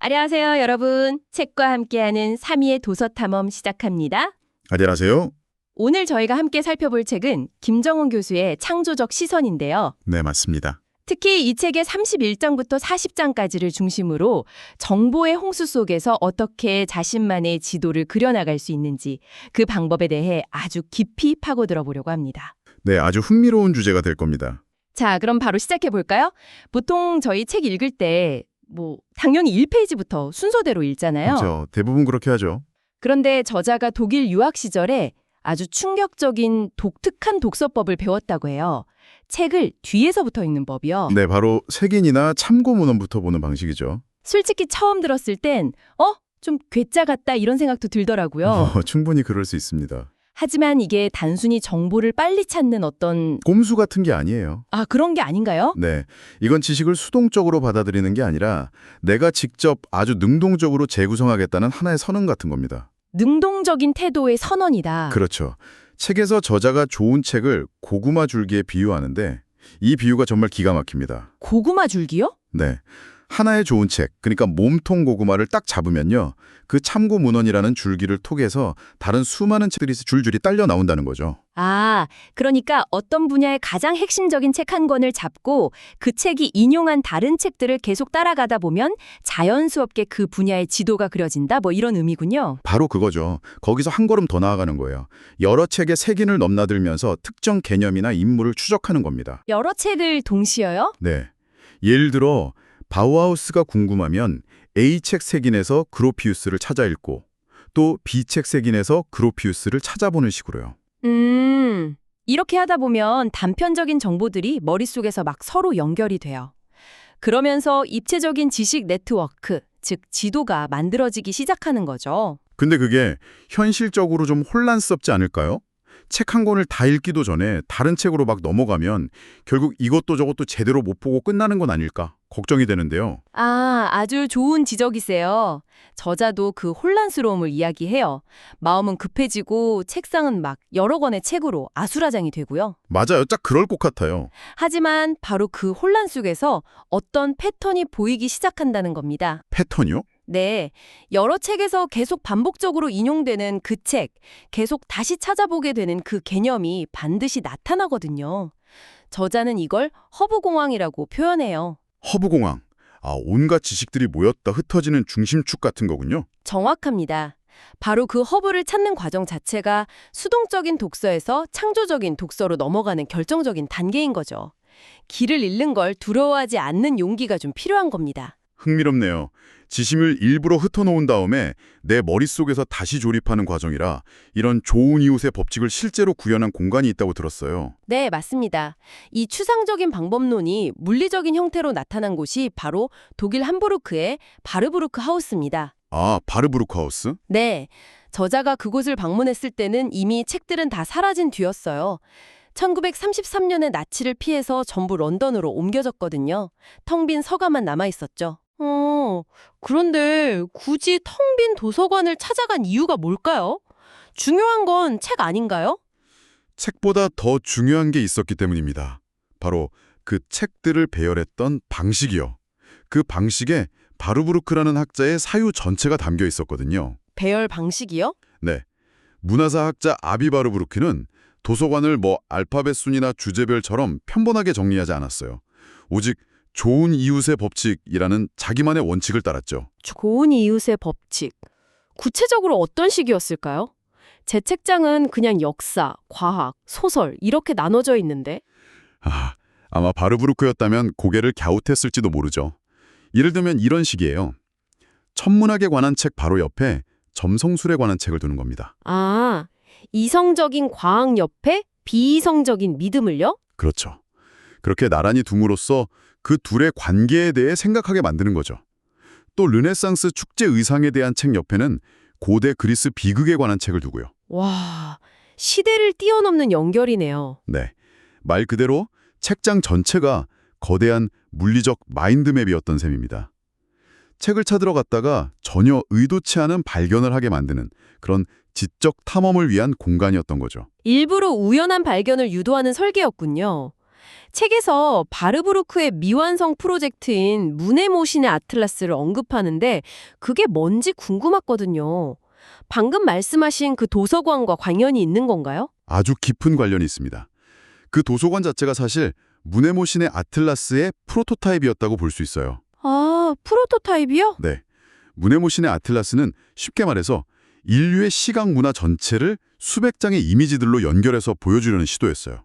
안녕하세요, 여러분. 책과 함께하는 3위의 도서 탐험 시작합니다. 안녕하세요. 오늘 저희가 함께 살펴볼 책은 김정훈 교수의 창조적 시선인데요. 네, 맞습니다. 특히 이 책의 31장부터 40장까지를 중심으로 정보의 홍수 속에서 어떻게 자신만의 지도를 그려나갈 수 있는지 그 방법에 대해 아주 깊이 파고들어 보려고 합니다. 네, 아주 흥미로운 주제가 될 겁니다. 자, 그럼 바로 시작해 볼까요? 보통 저희 책 읽을 때 뭐 당연히 1페이지부터 순서대로 읽잖아요. 그렇죠. 대부분 그렇게 하죠. 그런데 저자가 독일 유학 시절에 아주 충격적인 독특한 독서법을 배웠다고 해요. 책을 뒤에서부터 읽는 법이요. 네, 바로 색인이나 참고 문헌부터 보는 방식이죠. 솔직히 처음 들었을 땐 어? 좀 괴짜 같다 이런 생각도 들더라고요. 어, 충분히 그럴 수 있습니다. 하지만 이게 단순히 정보를 빨리 찾는 어떤 꼼수 같은 게 아니에요. 아 그런 게 아닌가요? 네, 이건 지식을 수동적으로 받아들이는 게 아니라 내가 직접 아주 능동적으로 재구성하겠다는 하나의 선언 같은 겁니다. 능동적인 태도의 선언이다. 그렇죠. 책에서 저자가 좋은 책을 고구마 줄기에 비유하는데 이 비유가 정말 기가 막힙니다. 고구마 줄기요? 네. 하나의 좋은 책, 그러니까 몸통 고구마를 딱 잡으면요. 그 참고 문헌이라는 줄기를 통해서 다른 수많은 책들이 줄줄이 딸려 나온다는 거죠. 아, 그러니까 어떤 분야의 가장 핵심적인 책 한 권을 잡고 그 책이 인용한 다른 책들을 계속 따라가다 보면 자연스럽게 그 분야의 지도가 그려진다 뭐 이런 의미군요. 바로 그거죠. 거기서 한 걸음 더 나아가는 거예요. 여러 책의 색인을 넘나들면서 특정 개념이나 인물을 추적하는 겁니다. 여러 책을 동시에요? 네. 예를 들어 바우하우스가 궁금하면 A책 색인에서 그로피우스를 찾아 읽고 또 B책 색인에서 그로피우스를 찾아보는 식으로요. 음, 이렇게 하다 보면 단편적인 정보들이 머릿속에서 막 서로 연결이 돼요. 그러면서 입체적인 지식 네트워크, 즉 지도가 만들어지기 시작하는 거죠. 근데 그게 현실적으로 좀 혼란스럽지 않을까요? 책 한 권을 다 읽기도 전에 다른 책으로 막 넘어가면 결국 이것도 저것도 제대로 못 보고 끝나는 건 아닐까 걱정이 되는데요. 아, 아주 좋은 지적이세요. 저자도 그 혼란스러움을 이야기해요. 마음은 급해지고 책상은 막 여러 권의 책으로 아수라장이 되고요. 맞아요. 딱 그럴 것 같아요. 하지만 바로 그 혼란 속에서 어떤 패턴이 보이기 시작한다는 겁니다. 패턴이요? 네, 여러 책에서 계속 반복적으로 인용되는 그 책, 계속 다시 찾아보게 되는 그 개념이 반드시 나타나거든요. 저자는 이걸 허브공황이라고 표현해요. 허브공황. 아, 온갖 지식들이 모였다 흩어지는 중심축 같은 거군요. 정확합니다. 바로 그 허브를 찾는 과정 자체가 수동적인 독서에서 창조적인 독서로 넘어가는 결정적인 단계인 거죠. 길을 잃는 걸 두려워하지 않는 용기가 좀 필요한 겁니다. 흥미롭네요. 지심을 일부러 흩어놓은 다음에 내 머릿속에서 다시 조립하는 과정이라 이런 좋은 이웃의 법칙을 실제로 구현한 공간이 있다고 들었어요. 네, 맞습니다. 이 추상적인 방법론이 물리적인 형태로 나타난 곳이 바로 독일 함부르크의 바르부르크 하우스입니다. 아, 바르브루크하우스? 네, 저자가 그곳을 방문했을 때는 이미 책들은 다 사라진 뒤였어요. 1933년에 나치를 피해서 전부 런던으로 옮겨졌거든요. 텅 빈 서가만 남아있었죠. 어, 그런데 굳이 텅 빈 도서관을 찾아간 이유가 뭘까요? 중요한 건 책 아닌가요? 책보다 더 중요한 게 있었기 때문입니다. 바로 그 책들을 배열했던 방식이요. 그 방식에 바르부르크라는 학자의 사유 전체가 담겨 있었거든요. 배열 방식이요? 네. 문화사 학자 아비 바르부르크는 도서관을 뭐 알파벳 순이나 주제별처럼 편번하게 정리하지 않았어요. 오직 좋은 이웃의 법칙이라는 자기만의 원칙을 따랐죠. 좋은 이웃의 법칙. 구체적으로 어떤 식이었을까요? 제 책장은 그냥 역사, 과학, 소설 이렇게 나눠져 있는데 아, 아마 바르부르크였다면 고개를 갸웃했을지도 모르죠. 예를 들면 이런 식이에요. 천문학에 관한 책 바로 옆에 점성술에 관한 책을 두는 겁니다. 아, 이성적인 과학 옆에 비이성적인 믿음을요? 그렇죠. 그렇게 나란히 둠으로써 그 둘의 관계에 대해 생각하게 만드는 거죠. 또 르네상스 축제 의상에 대한 책 옆에는 고대 그리스 비극에 관한 책을 두고요. 와, 시대를 뛰어넘는 연결이네요. 네. 말 그대로 책장 전체가 거대한 물리적 마인드맵이었던 셈입니다. 책을 찾으러 갔다가 전혀 의도치 않은 발견을 하게 만드는 그런 지적 탐험을 위한 공간이었던 거죠. 일부러 우연한 발견을 유도하는 설계였군요. 책에서 바르부르크의 미완성 프로젝트인 문해모신의 아틀라스를 언급하는데 그게 뭔지 궁금했거든요. 방금 말씀하신 그 도서관과 관련이 있는 건가요? 아주 깊은 관련이 있습니다. 그 도서관 자체가 사실 문해모신의 아틀라스의 프로토타입이었다고 볼 수 있어요. 아, 프로토타입이요? 네. 문해모신의 아틀라스는 쉽게 말해서 인류의 시각 문화 전체를 수백 장의 이미지들로 연결해서 보여주려는 시도였어요.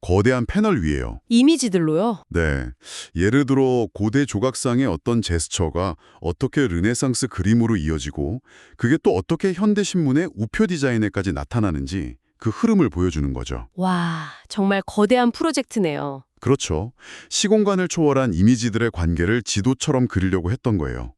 거대한 패널 위에요. 이미지들로요? 네. 예를 들어 고대 조각상의 어떤 제스처가 어떻게 르네상스 그림으로 이어지고 그게 또 어떻게 현대 신문의 우표 디자인에까지 나타나는지 그 흐름을 보여주는 거죠. 와, 정말 거대한 프로젝트네요. 그렇죠. 시공간을 초월한 이미지들의 관계를 지도처럼 그리려고 했던 거예요.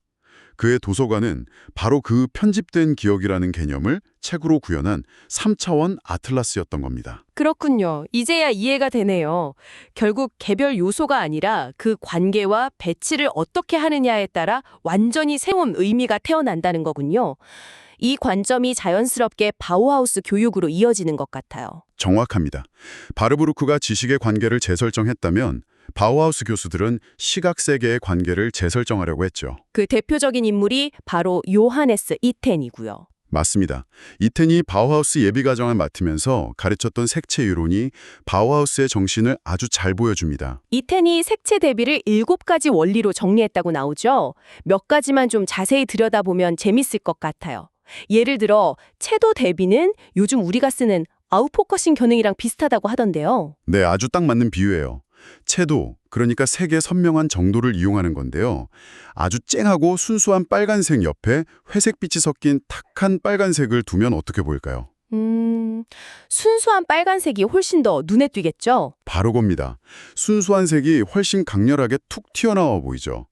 그의 도서관은 바로 그 편집된 기억이라는 개념을 책으로 구현한 3차원 아틀라스였던 겁니다. 그렇군요. 이제야 이해가 되네요. 결국 개별 요소가 아니라 그 관계와 배치를 어떻게 하느냐에 따라 완전히 새로운 의미가 태어난다는 거군요. 이 관점이 자연스럽게 바우하우스 교육으로 이어지는 것 같아요. 정확합니다. 바르부르크가 지식의 관계를 재설정했다면 바우하우스 교수들은 시각 세계의 관계를 재설정하려고 했죠. 그 대표적인 인물이 바로 요하네스 이텐이고요. 맞습니다. 이텐이 바우하우스 예비과정을 맡으면서 가르쳤던 색채 이론이 바우하우스의 정신을 아주 잘 보여줍니다. 이텐이 색채 대비를 일곱 가지 원리로 정리했다고 나오죠. 몇 가지만 좀 자세히 들여다보면 재밌을 것 같아요. 예를 들어 채도 대비는 요즘 우리가 쓰는 아웃포커싱 기능이랑 비슷하다고 하던데요. 네, 아주 딱 맞는 비유예요. 채도, 그러니까 색의 선명한 정도를 이용하는 건데요. 아주 쨍하고 순수한 빨간색 옆에 회색빛이 섞인 탁한 빨간색을 두면 어떻게 보일까요? 음, 순수한 빨간색이 훨씬 더 눈에 띄겠죠? 바로 겁니다. 순수한 색이 훨씬 강렬하게 툭 튀어나와 보이죠.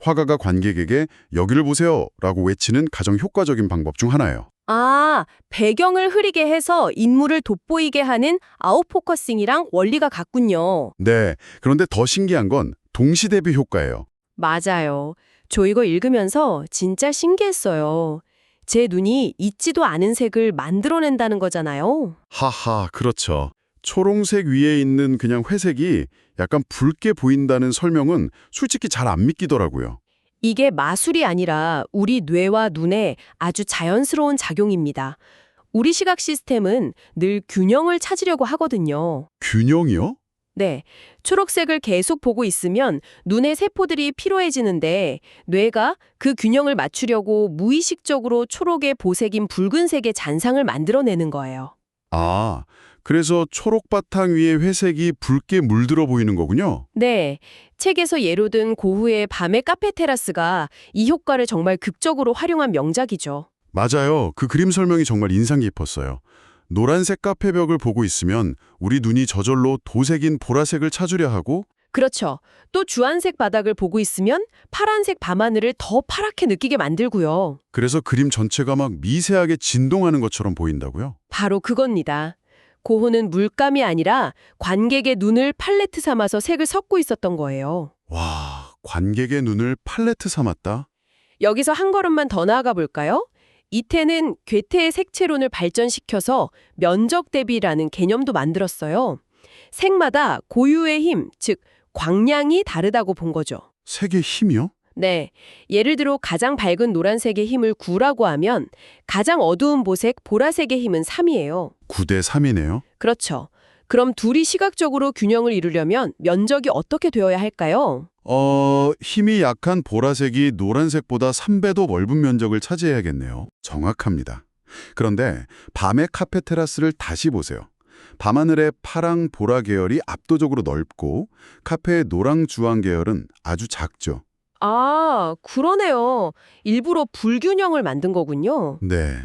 화가가 관객에게 여기를 보세요 라고 외치는 가장 효과적인 방법 중 하나예요. 아, 배경을 흐리게 해서 인물을 돋보이게 하는 아웃포커싱이랑 원리가 같군요. 네, 그런데 더 신기한 건 동시대비 효과예요. 맞아요. 저 이거 읽으면서 진짜 신기했어요. 제 눈이 있지도 않은 색을 만들어낸다는 거잖아요. 하하, 그렇죠. 초롱색 위에 있는 그냥 회색이 약간 붉게 보인다는 설명은 솔직히 잘 안 믿기더라고요. 이게 마술이 아니라 우리 뇌와 눈에 아주 자연스러운 작용입니다. 우리 시각 시스템은 늘 균형을 찾으려고 하거든요. 균형이요? 네. 초록색을 계속 보고 있으면 눈의 세포들이 피로해지는데 뇌가 그 균형을 맞추려고 무의식적으로 초록의 보색인 붉은색의 잔상을 만들어내는 거예요. 아, 그래서 초록 바탕 위에 회색이 붉게 물들어 보이는 거군요. 네. 책에서 예로 든 고흐의 밤의 카페 테라스가 이 효과를 정말 극적으로 활용한 명작이죠. 맞아요. 그 그림 설명이 정말 인상 깊었어요. 노란색 카페 벽을 보고 있으면 우리 눈이 저절로 도색인 보라색을 찾으려 하고 그렇죠. 또 주황색 바닥을 보고 있으면 파란색 밤하늘을 더 파랗게 느끼게 만들고요. 그래서 그림 전체가 막 미세하게 진동하는 것처럼 보인다고요? 바로 그겁니다. 고흐는 물감이 아니라 관객의 눈을 팔레트 삼아서 색을 섞고 있었던 거예요. 와, 관객의 눈을 팔레트 삼았다? 여기서 한 걸음만 더 나아가 볼까요? 이태는 괴테의 색채론을 발전시켜서 면적 대비라는 개념도 만들었어요. 색마다 고유의 힘, 즉 광량이 다르다고 본 거죠. 색의 힘이요? 네. 예를 들어 가장 밝은 노란색의 힘을 9라고 하면 가장 어두운 보색 보라색의 힘은 3이에요. 9대 3이네요. 그렇죠. 그럼 둘이 시각적으로 균형을 이루려면 면적이 어떻게 되어야 할까요? 어, 힘이 약한 보라색이 노란색보다 3배도 넓은 면적을 차지해야겠네요. 정확합니다. 그런데 밤의 카페 테라스를 다시 보세요. 밤하늘의 파랑 보라 계열이 압도적으로 넓고 카페의 노랑 주황 계열은 아주 작죠. 아, 그러네요. 일부러 불균형을 만든 거군요. 네.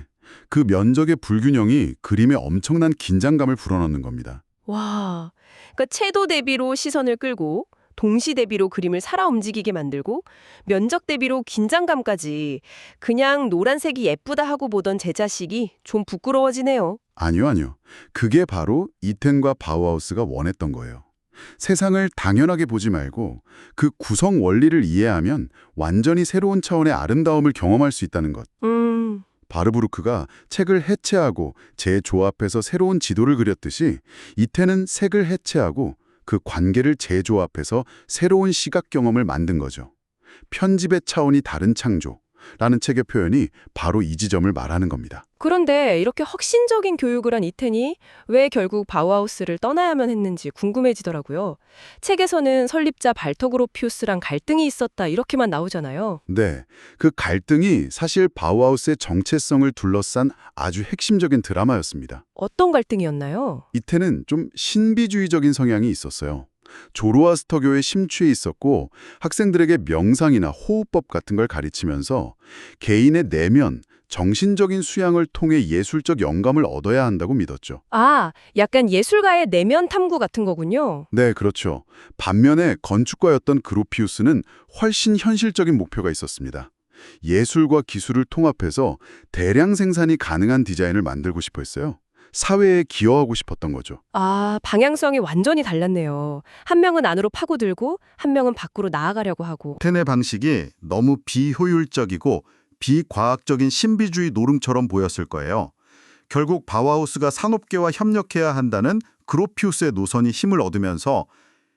그 면적의 불균형이 그림에 엄청난 긴장감을 불어넣는 겁니다. 와, 그러니까 채도 대비로 시선을 끌고 동시 대비로 그림을 살아 움직이게 만들고 면적 대비로 긴장감까지 그냥 노란색이 예쁘다 하고 보던 제 자식이 좀 부끄러워지네요. 아니요, 아니요. 그게 바로 이텐과 바우하우스가 원했던 거예요. 세상을 당연하게 보지 말고 그 구성 원리를 이해하면 완전히 새로운 차원의 아름다움을 경험할 수 있다는 것. 음, 바르부르크가 책을 해체하고 재조합해서 새로운 지도를 그렸듯이 이태는 색을 해체하고 그 관계를 재조합해서 새로운 시각 경험을 만든 거죠. 편집의 차원이 다른 창조 라는 책의 표현이 바로 이 지점을 말하는 겁니다. 그런데 이렇게 혁신적인 교육을 한 이텐이 왜 결국 바우하우스를 떠나야만 했는지 궁금해지더라고요. 책에서는 설립자 발터그로 피우스랑 갈등이 있었다 이렇게만 나오잖아요. 네, 그 갈등이 사실 바우하우스의 정체성을 둘러싼 아주 핵심적인 드라마였습니다. 어떤 갈등이었나요? 이태는 좀 신비주의적인 성향이 있었어요. 조로아스터교에 심취해 있었고 학생들에게 명상이나 호흡법 같은 걸 가르치면서 개인의 내면, 정신적인 수양을 통해 예술적 영감을 얻어야 한다고 믿었죠. 아, 약간 예술가의 내면 탐구 같은 거군요. 네, 그렇죠. 반면에 건축가였던 그로피우스는 훨씬 현실적인 목표가 있었습니다. 예술과 기술을 통합해서 대량 생산이 가능한 디자인을 만들고 싶어 했어요. 사회에 기여하고 싶었던 거죠. 아, 방향성이 완전히 달랐네요. 한 명은 안으로 파고들고 한 명은 밖으로 나아가려고 하고. 텐의 방식이 너무 비효율적이고 비과학적인 신비주의 노름처럼 보였을 거예요. 결국 바우하우스가 산업계와 협력해야 한다는 그로피우스의 노선이 힘을 얻으면서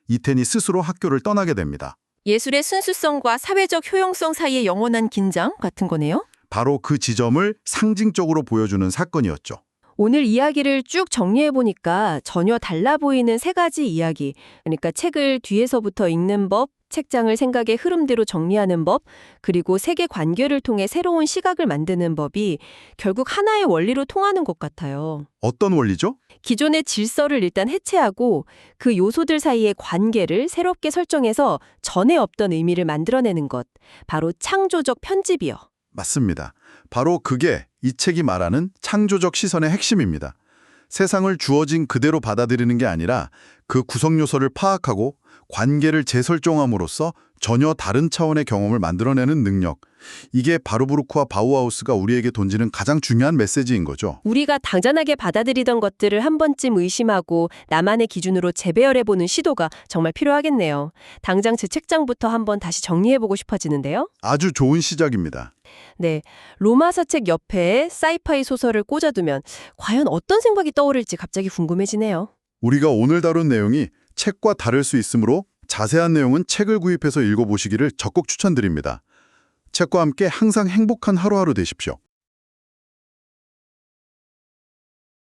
이텐이 스스로 학교를 떠나게 됩니다. 예술의 순수성과 사회적 효용성 사이의 영원한 긴장 같은 거네요. 바로 그 지점을 상징적으로 보여주는 사건이었죠. 오늘 이야기를 쭉 정리해 보니까 전혀 달라 보이는 세 가지 이야기. 그러니까 책을 뒤에서부터 읽는 법, 책장을 생각의 흐름대로 정리하는 법, 그리고 세계 관계를 통해 새로운 시각을 만드는 법이 결국 하나의 원리로 통하는 것 같아요. 어떤 원리죠? 기존의 질서를 일단 해체하고 그 요소들 사이의 관계를 새롭게 설정해서 전에 없던 의미를 만들어내는 것. 바로 창조적 편집이요. 맞습니다. 바로 그게 이 책이 말하는 창조적 시선의 핵심입니다. 세상을 주어진 그대로 받아들이는 게 아니라 그 구성 요소를 파악하고 관계를 재설정함으로써 전혀 다른 차원의 경험을 만들어내는 능력. 이게 바르부르크와 바우하우스가 우리에게 던지는 가장 중요한 메시지인 거죠. 우리가 당연하게 받아들이던 것들을 한 번쯤 의심하고 나만의 기준으로 재배열해보는 시도가 정말 필요하겠네요. 당장 제 책장부터 한번 다시 정리해보고 싶어지는데요. 아주 좋은 시작입니다. 네, 로마서 책 옆에 사이파이 소설을 꽂아두면 과연 어떤 생각이 떠오를지 갑자기 궁금해지네요. 우리가 오늘 다룬 내용이 책과 다를 수 있으므로 자세한 내용은 책을 구입해서 읽어보시기를 적극 추천드립니다. 책과 함께 항상 행복한 하루하루 되십시오.